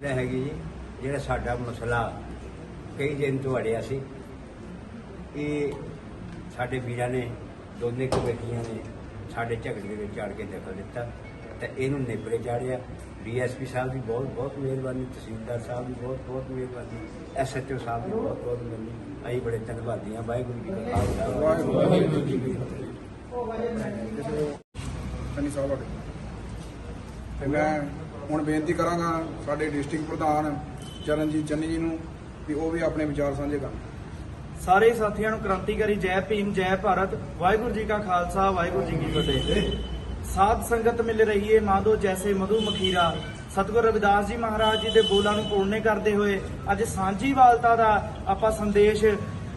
ਇਹ ਹੈਗੀ ਜੀ ਜਿਹੜਾ ਸਾਡਾ ਮਸਲਾ ਕਈ ਦਿਨ ਤੋਂ ਅੜਿਆ ਸੀ ਇਹ ਸਾਡੇ ਵੀਰਾਂ ਨੇ ਦੋਨੇ ਕਮੇਟੀਆਂ ਨੇ ਸਾਡੇ ਝਗੜੇ ਵਿੱਚ ਆੜ ਕੇ ਦਖਲ ਦਿੱਤਾ ਤੇ ਇਹਨੂੰ ਨਿਬਰੇ ਚਾੜਿਆ। ਡੀਐਸਪੀ ਸਾਹਿਬ ਦੀ ਬਹੁਤ ਬਹੁਤ ਮਿਹਰਬਾਨੀ ਤਹਿਸੀਲਦਾਰ ਸਾਹਿਬ ਦੀ ਬਹੁਤ ਬਹੁਤ ਮਿਹਰਬਾਨੀ ਐਸਐਚਓ ਸਾਹਿਬ ਦੀ ਬਹੁਤ ਬਹੁਤ ਮਿਹਰਬਾਨੀ। ਅਸੀਂ ਬੜੇ ਧੰਨਵਾਦੀ ਹਾਂ। ਵਾਹਿਗੁਰੂ ਜੀ ਕਾ ਖਾਲਸਾ। ਵਾਹਿਗੁਰੂ ਜੀ ਕੀ ਫਤਿਹ। ਸਨੀ ਸਾਹਿਬ ਵਾਲੇ ਤੇ ਮੈਂ ਹੁਣ ਬੇਨਤੀ ਕਰਾਂਗਾ ਸਾਡੇ ਡਿਸਟ੍ਰਿਕਟ ਪ੍ਰਧਾਨ ਚਰਨਜੀਤ ਚੰਨੀ ਜੀ ਨੂੰ ਵੀ ਉਹ ਵੀ ਆਪਣੇ ਵਿਚਾਰ ਸਾਂਝੇ ਕਰਨ। ਸਾਰੇ ਸਾਥੀਆਂ ਨੂੰ ਕ੍ਰਾਂਤੀਕਾਰੀ ਜੈ ਭੀਮ, ਜੈ ਭਾਰਤ, ਵਾਹਿਗੁਰੂ ਜੀ ਕਾ ਖਾਲਸਾ, ਵਾਹਿਗੁਰੂ ਜੀ ਕੀ ਫਤਿਹ। ਸਾਧ ਸੰਗਤ ਮਿਲ ਰਹੀ ਏ ਮਾਧੋ ਜੈਸੇ ਮਧੂ ਮਖੀਰਾ। ਸਤਿਗੁਰ ਰਵਿਦਾਸ ਜੀ ਮਹਾਰਾਜ ਜੀ ਦੇ ਬੋਲਾਂ ਨੂੰ ਪੂਰਨੇ ਕਰਦੇ ਹੋਏ ਅੱਜ ਸਾਂਝੀ ਵਾਲਤਾ ਦਾ ਆਪਾਂ ਸੰਦੇਸ਼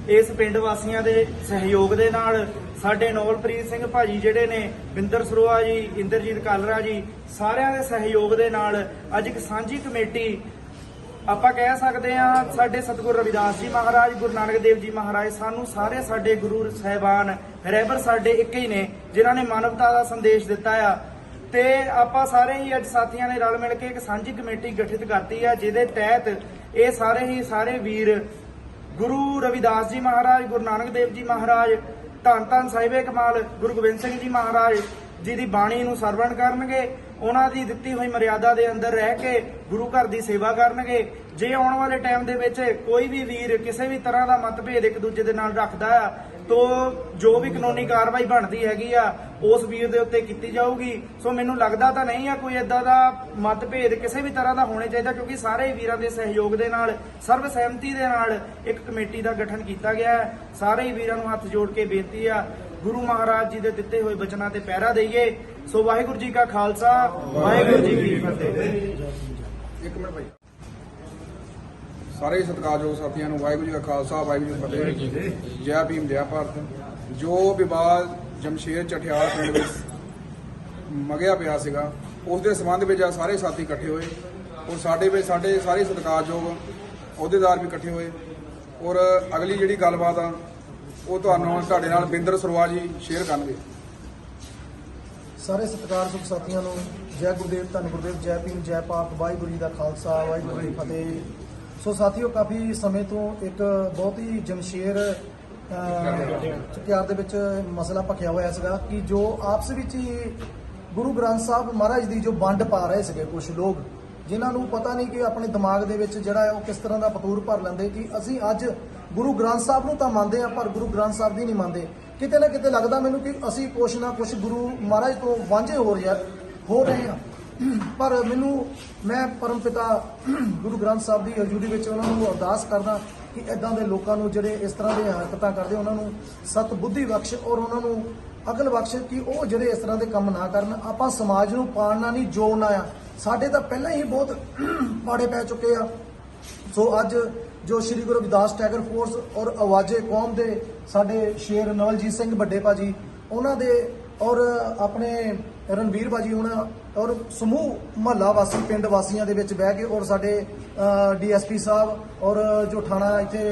ਇਸ ਪਿੰਡ ਵਾਸੀਆਂ ਦੇ ਸਹਿਯੋਗ ਦੇ ਨਾਲ ਸਾਡੇ ਨੋਬਲਪ੍ਰੀਤ ਸਿੰਘ ਭਾਜੀ ਜਿਹੜੇ ਨੇ, ਬਿੰਦਰ ਸਰੋਆ ਜੀ, ਇੰਦਰਜੀਤ ਕਾਲਰਾ ਜੀ, ਸਾਰਿਆਂ ਦੇ ਸਹਿਯੋਗ ਦੇ ਨਾਲ ਅੱਜ ਇੱਕ ਸਾਂਝੀ ਕਮੇਟੀ ਆਪਾਂ ਕਹਿ ਸਕਦੇ ਹਾਂ ਸਾਡੇ ਸਤਿਗੁਰ ਰਵਿਦਾਸ ਜੀ ਮਹਾਰਾਜ, ਗੁਰੂ ਨਾਨਕ ਦੇਵ ਜੀ ਮਹਾਰਾਜ ਸਾਨੂੰ ਸਾਰੇ ਸਾਡੇ ਗੁਰੂ ਸਾਹਿਬਾਨ ਰਹਿਬਰ ਸਾਡੇ ਇੱਕ ਹੀ ਨੇ, ਜਿਨ੍ਹਾਂ ਨੇ ਮਾਨਵਤਾ ਦਾ ਸੰਦੇਸ਼ ਦਿੱਤਾ ਆ। ਤੇ ਆਪਾਂ ਸਾਰੇ ਹੀ ਅੱਜ ਸਾਥੀਆਂ ਨੇ ਰਲ ਮਿਲ ਕੇ ਇੱਕ ਸਾਂਝੀ ਕਮੇਟੀ ਗਠਿਤ ਕਰਤੀ ਆ, ਜਿਹਦੇ ਤਹਿਤ ਇਹ ਸਾਰੇ ਹੀ ਸਾਰੇ ਵੀਰ ਗੁਰੂ ਰਵਿਦਾਸ ਜੀ ਮਹਾਰਾਜ, ਗੁਰੂ ਨਾਨਕ ਦੇਵ ਜੀ ਮਹਾਰਾਜ, ਧੰਨ ਧੰਨ ਸਾਹਿਬੇ ਕਮਾਲ, ਗੁਰੂ ਗੋਬਿੰਦ ਸਿੰਘ ਜੀ ਮਹਾਰਾਜ ਜੀ ਦੀ ਬਾਣੀ ਨੂੰ ਸਰਵਣ ਕਰਨਗੇ, ਉਹਨਾਂ ਦੀ ਦਿੱਤੀ ਹੋਈ ਮਰਿਆਦਾ ਦੇ ਅੰਦਰ ਰਹਿ ਕੇ ਗੁਰੂ ਘਰ ਦੀ ਸੇਵਾ ਕਰਨਗੇ ਜੇ ਆਉਣ ਵਾਲੇ ਟਾਈਮ ਦੇ ਵਿੱਚ ਕੋਈ ਵੀ ਵੀਰ ਕਿਸੇ ਵੀ ਤਰ੍ਹਾਂ ਦਾ ਮਤਭੇਦ ਇੱਕ ਦੂਜੇ ਦੇ ਨਾਲ ਰੱਖਦਾ ਆ ਤੋ ਜੋ ਵੀ ਕਾਨੂੰਨੀ ਕਾਰਵਾਈ ਬਣਦੀ ਹੈਗੀ ਆ, ਉਸ ਵੀਰ ਦੇ ਉੱਤੇ ਕੀਤੀ ਜਾਊਗੀ। ਸੋ ਮੈਨੂੰ ਲੱਗਦਾ ਤਾਂ ਨਹੀਂ ਆ ਕੋਈ ਏਦਾਂ ਦਾ ਮਤਭੇਦ ਕਿਸੇ ਵੀ ਤਰ੍ਹਾਂ ਦਾ ਹੋਣੇ ਚਾਹੀਦਾ, ਕਿਉਂਕਿ ਸਾਰੇ ਵੀਰਾਂ ਦੇ ਸਹਿਯੋਗ ਦੇ ਨਾਲ ਸਰਵ ਸਹਿਮਤੀ ਦੇ ਨਾਲ ਇੱਕ ਕਮੇਟੀ ਦਾ ਗਠਨ ਕੀਤਾ ਗਿਆ ਹੈ। ਸਾਰੇ ਵੀਰਾਂ ਨੂੰ ਹੱਥ ਜੋੜ ਕੇ ਬੇਨਤੀ ਆ, ਗੁਰੂ ਮਹਾਰਾਜ ਜੀ ਦੇ ਦਿੱਤੇ ਹੋਏ ਬਚਨਾਂ ਤੇ ਪਹਿਰਾ ਦਈਏ। ਸੋ ਵਾਹਿਗੁਰੂ ਜੀ ਕਾ ਖਾਲਸਾ, ਵਾਹਿਗੁਰੂ ਜੀ ਕੀ ਫਤਿਹ। ਇੱਕ ਮਿੰਟ ਭਾਈ। ਸਾਰੇ ਸਤਿਕਾਰਯੋਗ ਸਾਥੀਆਂ ਨੂੰ, ਵਾਹਿਗੁਰੂ ਜੀ ਕਾ ਖਾਲਸਾ, ਵਾਹਿਗੁਰੂ ਜੀ ਕੀ ਫਤਿਹ। ਜੈ ਭੀਮ, ਜੈ ਭਾਰਤ। ਜੋ ਵਿਵਾਦ ਜਮਸ਼ੇਰ ਚਠਿਆਲ ਪਿੰਡ ਵਿੱਚ ਮਗਿਆ ਪਿਆ ਸੀਗਾ ਉਸ ਦੇ ਸੰਬੰਧ ਵਿੱਚ ਅੱਜ ਸਾਰੇ ਸਾਥੀ ਇਕੱਠੇ ਹੋਏ। ਔਰ ਸਾਡੇ ਵਿੱਚ ਸਾਡੇ ਸਾਰੇ ਸਤਿਕਾਰਯੋਗ ਅਹੁਦੇਦਾਰ ਵੀ ਇਕੱਠੇ ਹੋਏ। ਔਰ ਅਗਲੀ ਜਿਹੜੀ ਗੱਲਬਾਤ ਆ, ਉਹ ਤੁਹਾਨੂੰ ਤੁਹਾਡੇ ਨਾਲ ਬਿੰਦਰ ਸਰਵਾ ਜੀ ਸ਼ੇਅਰ ਕਰਨਗੇ। ਸਾਰੇ ਸਤਿਕਾਰਯੋਗ ਸਾਥੀਆਂ ਨੂੰ ਜੈ ਗੁਰਦੇਵ, ਧੰਨ ਗੁਰਦੇਵ, ਜੈ ਭੀਮ, ਜੈ ਭਾਰਤ, ਵਾਹਿਗੁਰੂ ਜੀ ਦਾ ਖਾਲਸਾ, ਵਾਹਿਗੁਰੂ ਜੀ ਫਤਿਹ। ਸੋ ਸਾਥੀਓ, ਕਾਫੀ ਸਮੇਂ ਤੋਂ ਇੱਕ ਬਹੁਤ ਹੀ ਜਮਸ਼ੇਰ ਪਿਆਰ ਦੇ ਵਿੱਚ ਮਸਲਾ ਭਖਿਆ ਹੋਇਆ ਸੀਗਾ ਕਿ ਜੋ ਆਪਸ ਵਿੱਚ ਹੀ ਗੁਰੂ ਗ੍ਰੰਥ ਸਾਹਿਬ ਮਹਾਰਾਜ ਦੀ ਜੋ ਵੰਡ ਪਾ ਰਹੇ ਸੀਗੇ ਕੁਝ ਲੋਕ, ਜਿਨ੍ਹਾਂ ਨੂੰ ਪਤਾ ਨਹੀਂ ਕਿ ਆਪਣੇ ਦਿਮਾਗ ਦੇ ਵਿੱਚ ਜਿਹੜਾ ਹੈ ਉਹ ਕਿਸ ਤਰ੍ਹਾਂ ਦਾ ਪਤੂਰ ਭਰ ਲੈਂਦੇ ਕਿ ਅਸੀਂ ਅੱਜ ਗੁਰੂ ਗ੍ਰੰਥ ਸਾਹਿਬ ਨੂੰ ਤਾਂ ਮੰਨਦੇ ਆ ਪਰ ਗੁਰੂ ਗ੍ਰੰਥ ਸਾਹਿਬ ਦੀ ਨਹੀਂ ਮੰਨਦੇ। ਕਿਤੇ ਨਾ ਕਿਤੇ ਲੱਗਦਾ ਮੈਨੂੰ ਕਿ ਅਸੀਂ ਕੁਛ ਨਾ ਕੁਛ ਗੁਰੂ ਮਹਾਰਾਜ ਤੋਂ ਵਾਂਝੇ ਹੋ ਰਿਹਾ, ਹੋ ਰਹੇ ਹਾਂ। ਪਰ ਮੈਨੂੰ, ਮੈਂ ਪਰਮ ਪਿਤਾ ਗੁਰੂ ਗ੍ਰੰਥ ਸਾਹਿਬ ਦੀ ਹਜ਼ੂਰੀ ਵਿੱਚ ਉਹਨਾਂ ਨੂੰ ਅਰਦਾਸ ਕਰਦਾ ਕਿ ਇਦਾਂ ਦੇ ਲੋਕਾਂ ਨੂੰ ਜਿਹੜੇ ਇਸ ਤਰ੍ਹਾਂ ਦੇ ਹਰਕਤਾਂ ਕਰਦੇ, ਉਹਨਾਂ ਨੂੰ ਸਤ ਬੁੱਧੀ ਬਖਸ਼ ਔਰ ਉਹਨਾਂ ਨੂੰ ਅਕਲ ਬਖਸ਼ ਕਿ ਉਹ ਜਿਹੜੇ ਇਸ ਤਰ੍ਹਾਂ ਦੇ ਕੰਮ ਨਾ ਕਰਨ। ਆਪਾਂ ਸਮਾਜ ਨੂੰ ਪਾੜਨਾ ਨਹੀਂ ਜੋੜਨਾ ਆ। ਸਾਡੇ ਤਾਂ ਪਹਿਲਾਂ ਹੀ ਬਹੁਤ ਪਾੜੇ ਪੈ ਚੁੱਕੇ ਆ। ਸੋ ਅੱਜ ਜੋ ਸ੍ਰੀ ਗੁਰੂ ਰਵਿਦਾਸ ਟੈਗਰ ਫੋਰਸ ਔਰ ਆਵਾਜ਼ੇ ਕੌਮ ਦੇ ਸਾਡੇ ਸ਼ੇਰ ਨਵਲਜੀਤ ਸਿੰਘ ਵੱਡੇ ਭਾਜੀ, ਉਹਨਾਂ ਦੇ ਔਰ ਆਪਣੇ ਰਣਵੀਰ ਭਾਜੀ, ਉਹਨਾਂ ਔਰ ਸਮੂਹ ਮਹੱਲਾ ਵਾਸੀ, ਪਿੰਡ ਵਾਸੀਆਂ ਦੇ ਵਿੱਚ ਬਹਿ ਕੇ ਔਰ ਸਾਡੇ ਡੀਐਸਪੀ ਸਾਹਿਬ ਔਰ ਜੋ ਥਾਣਾ ਇੱਥੇ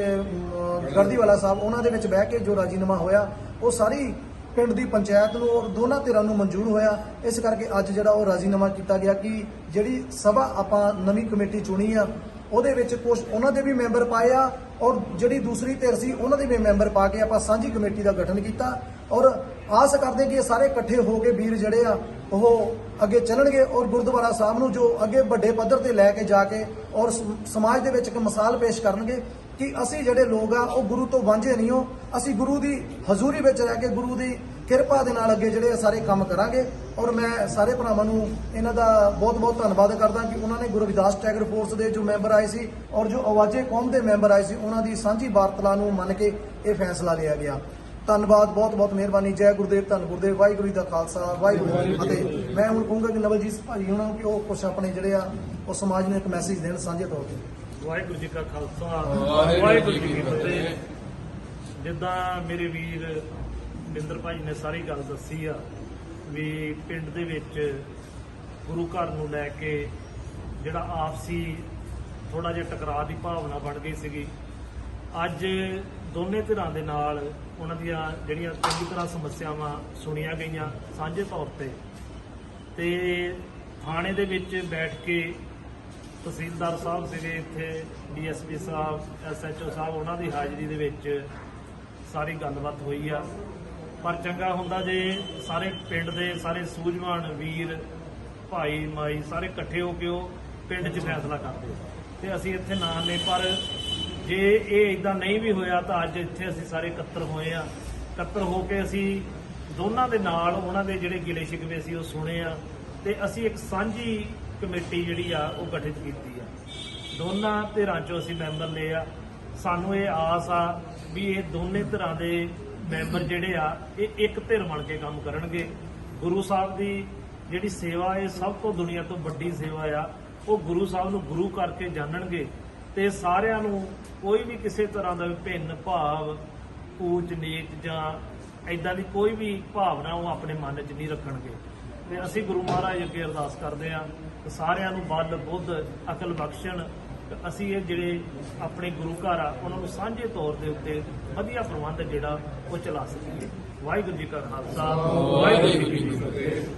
ਗੜਦੀਵਾਲਾ ਸਾਹਿਬ, ਉਹਨਾਂ ਦੇ ਵਿੱਚ ਬਹਿ ਕੇ ਜੋ ਰਾਜੀਨਾਮਾ ਹੋਇਆ, ਉਹ ਸਾਰੀ ਪਿੰਡ ਦੀ ਪੰਚਾਇਤ ਨੂੰ ਔਰ ਦੋਨਾਂ ਧਿਰਾਂ ਨੂੰ ਮਨਜ਼ੂਰ ਹੋਇਆ। ਇਸ ਕਰਕੇ ਅੱਜ ਜਿਹੜਾ ਉਹ ਰਾਜ਼ੀਨਾਮਾ ਕੀਤਾ ਗਿਆ ਕਿ ਜਿਹੜੀ ਸਭਾ ਆਪਾਂ ਨਵੀਂ ਕਮੇਟੀ ਚੁਣੀ ਆ, ਉਹਦੇ ਵਿੱਚ ਕੁਝ ਉਹਨਾਂ ਦੇ ਵੀ ਮੈਂਬਰ ਪਾਏ ਆ ਔਰ ਜਿਹੜੀ ਦੂਸਰੀ ਧਿਰ ਸੀ, ਉਹਨਾਂ ਦੇ ਵੀ ਮੈਂਬਰ ਪਾ ਕੇ ਆਪਾਂ ਸਾਂਝੀ ਕਮੇਟੀ ਦਾ ਗਠਨ ਕੀਤਾ ਔਰ ਆਸ ਕਰਦੇ ਕਿ ਇਹ ਸਾਰੇ ਇਕੱਠੇ ਹੋ ਕੇ ਵੀਰ ਜਿਹੜੇ ਆ, ਉਹ ਅੱਗੇ ਚੱਲਣਗੇ ਔਰ ਗੁਰਦੁਆਰਾ ਸਾਹਿਬ ਨੂੰ ਜੋ ਅੱਗੇ ਵੱਡੇ ਪੱਧਰ ਤੇ ਲੈ ਕੇ ਜਾ ਕੇ ਔਰ ਸਮਾਜ ਦੇ ਵਿੱਚ ਇੱਕ ਮਿਸਾਲ ਪੇਸ਼ ਕਰਨਗੇ ਕਿ ਅਸੀਂ ਜਿਹੜੇ ਲੋਕ ਆ, ਉਹ ਗੁਰੂ ਤੋਂ ਵਾਂਝੇ ਨਹੀਂ ਹੋ। ਅਸੀਂ ਗੁਰੂ ਦੀ ਹਜ਼ੂਰੀ ਵਿੱਚ ਰਹਿ ਕੇ ਗੁਰੂ ਦੀ ਕਿਰਪਾ ਦੇ ਨਾਲ ਅੱਗੇ ਜਿਹੜੇ ਆ ਸਾਰੇ ਕੰਮ ਕਰਾਂਗੇ। ਔਰ ਮੈਂ ਸਾਰੇ ਭਰਾਵਾਂ ਨੂੰ ਇਹਨਾਂ ਦਾ ਬਹੁਤ-ਬਹੁਤ ਧੰਨਵਾਦ ਕਰਦਾ ਕਿ ਉਹਨਾਂ ਨੇ ਗੁਰੂ ਰਵਿਦਾਸ ਟੈਗਰ ਫੋਰਸ ਦੇ ਜੋ ਮੈਂਬਰ ਆਏ ਸੀ ਔਰ ਜੋ ਆਵਾਜ਼ੇ ਕੌਮ ਦੇ ਮੈਂਬਰ ਆਏ ਸੀ, ਉਹਨਾਂ ਦੀ ਸਾਂਝੀ ਵਾਰਤਲਾ ਨੂੰ ਮੰਨ ਕੇ ਇਹ ਫੈਸਲਾ ਲਿਆ ਗਿਆ। ਧੰਨਵਾਦ ਬਹੁਤ-ਬਹੁਤ ਮਿਹਰਬਾਨੀ ਜੈ ਗੁਰਦੇਵ ਧੰਨ ਗੁਰਦੇਵ ਵਾਹਿਗੁਰੂ ਜੀ ਦਾ ਖਾਲਸਾ ਵਾਹਿਗੁਰੂ ਜੀ ਕੀ ਫਤਿਹ। ਮੈਂ ਹੁਣ ਕਹੂੰਗਾ ਕਿ ਨਵਲਜੀਤ ਭਾਜੀ ਉਹਨਾਂ ਨੂੰ ਕਿ ਉਹ ਕੁਝ ਆਪਣੇ ਜਿਹੜੇ ਆ ਉਹ ਸਮਾਜ ਨੂੰ ਇੱਕ ਮੈਸੇਜ ਦੇਣ ਸਾਂਝੇ ਤੌਰ ਤੇ। ਵਾਹਿਗੁਰੂ ਜੀ ਕਾ ਖਾਲਸਾ ਵਾਹਿਗੁਰੂ ਜੀ ਕੀ ਫਤਿਹ। ਜਿੱਦਾਂ ਮੇਰੇ ਵੀਰ ਬਿੰਦਰ ਭਾਈ ਨੇ ਸਾਰੀ ਗੱਲ ਦੱਸੀ ਆ ਵੀ ਪਿੰਡ ਦੇ ਵਿੱਚ ਗੁਰੂ ਘਰ ਨੂੰ ਲੈ ਕੇ ਜਿਹੜਾ ਆਪਸੀ ਥੋੜਾ ਜਿਹਾ ਟਕਰਾਅ ਦੀ ਭਾਵਨਾ ਬਣ ਗਈ ਸੀਗੀ। ਅੱਜ ਦੋਨੇ ਧਿਰਾਂ ਦੇ ਨਾਲ ਉਹਨਾਂ ਦੀਆਂ ਜਿਹੜੀਆਂ ਚੰਗੀ ਤਰ੍ਹਾਂ ਸਮੱਸਿਆਵਾਂ ਸੁਣੀਆਂ ਗਈਆਂ ਸਾਂਝੇ ਤੌਰ ਤੇ। ਤੇ ਥਾਣੇ ਦੇ ਵਿੱਚ ਬੈਠ ਕੇ ਤਹਿਸੀਲਦਾਰ ਸਾਹਿਬ ਸੀਗੇ ਇੱਥੇ, ਡੀਐਸਪੀ ਸਾਹਿਬ, ਐਸਐਚਓ ਸਾਹਿਬ, ਉਹਨਾਂ ਦੀ ਹਾਜ਼ਰੀ ਦੇ ਵਿੱਚ ਸਾਰੀ ਗੱਲਬਾਤ ਹੋਈ ਆ। ਪਰ ਚੰਗਾ ਹੁੰਦਾ ਜੇ ਸਾਰੇ ਪਿੰਡ ਦੇ ਸਾਰੇ ਸੂਝਵਾਨ ਵੀਰ, ਭਾਈ, ਮਾਈ ਸਾਰੇ ਇਕੱਠੇ ਹੋ ਕੇ ਉਹ ਪਿੰਡ 'ਚ ਫੈਸਲਾ ਕਰਦੇ। ਤੇ ਅਸੀਂ ਇੱਥੇ ਨਾ ਨੇ ਪਰ ਜੇ ਇਹ ਇਦਾਂ ਨਹੀਂ ਵੀ ਹੋਇਆ ਤਾਂ ਅੱਜ ਇੱਥੇ ਅਸੀਂ ਸਾਰੇ ਇਕੱਤਰ ਹੋਏ ਆ ਇਕੱਤਰ ਹੋ ਕੇ ਅਸੀਂ ਦੋਨਾਂ ਦੇ ਨਾਲ ਉਹਨਾਂ ਦੇ ਜਿਹੜੇ ਗਿਲੇ ਸ਼ਿਕਵੇ ਸੀ ਉਹ ਸੁਣੇ ਆ ਤੇ ਅਸੀਂ ਇੱਕ ਸਾਂਝੀ ਕਮੇਟੀ ਜਿਹੜੀ ਆ ਉਹ ਗਠਿਤ ਕੀਤੀ ਆ। ਦੋਨਾਂ ਧਿਰਾਂ ਚੋਂ ਅਸੀਂ ਮੈਂਬਰ ਲਏ ਆ। ਸਾਨੂੰ ਇਹ ਆਸ ਆ ਵੀ ਇਹ ਦੋਨੇ ਧਿਰਾਂ ਦੇ ਮੈਂਬਰ ਜਿਹੜੇ ਆ, ਇਹ ਇੱਕ ਧਿਰ ਬਣ ਕੇ ਕੰਮ ਕਰਨਗੇ। ਗੁਰੂ ਸਾਹਿਬ ਦੀ ਜਿਹੜੀ ਸੇਵਾ, ਇਹ ਸਭ ਤੋਂ ਦੁਨੀਆ ਤੋਂ ਵੱਡੀ ਸੇਵਾ ਆ। ਉਹ ਗੁਰੂ ਸਾਹਿਬ ਨੂੰ ਗੁਰੂ ਕਰਕੇ ਜਾਣਨਗੇ। ਤੇ ਸਾਰਿਆਂ ਨੂੰ ਕੋਈ ਵੀ ਕਿਸੇ ਤਰ੍ਹਾਂ ਦਾ ਭਿੰਨ ਭਾਵ, ਊਚ ਨੀਚ ਜਾਂ ਐਦਾਂ ਦੀ ਕੋਈ ਵੀ ਭਾਵਨਾ ਉਹ ਆਪਣੇ ਮਨ 'ਚ ਨਹੀਂ ਰੱਖਣਗੇ। ਤੇ ਅਸੀਂ ਗੁਰੂ ਮਹਾਰਾਜ ਅੱਗੇ ਅਰਦਾਸ ਕਰਦੇ ਹਾਂ ਕਿ ਸਾਰਿਆਂ ਨੂੰ ਬਲ, ਬੁੱਧ, ਅਕਲ ਬਖਸ਼ਣ। ਅਸੀਂ ਇਹ ਜਿਹੜੇ ਆਪਣੇ ਗੁਰੂ ਘਰ ਆ, ਉਹਨਾਂ ਨੂੰ ਸਾਂਝੇ ਤੌਰ ਦੇ ਉੱਤੇ ਵਧੀਆ ਪ੍ਰਬੰਧ ਜਿਹੜਾ ਉਹ ਚਲਾ ਸਕੀਏ। ਵਾਹਿਗੁਰੂ ਜੀ ਕਾ ਖਾਲਸਾ, ਵਾਹਿਗੁਰੂ ਜੀ ਕੀ ਫਤਿਹ।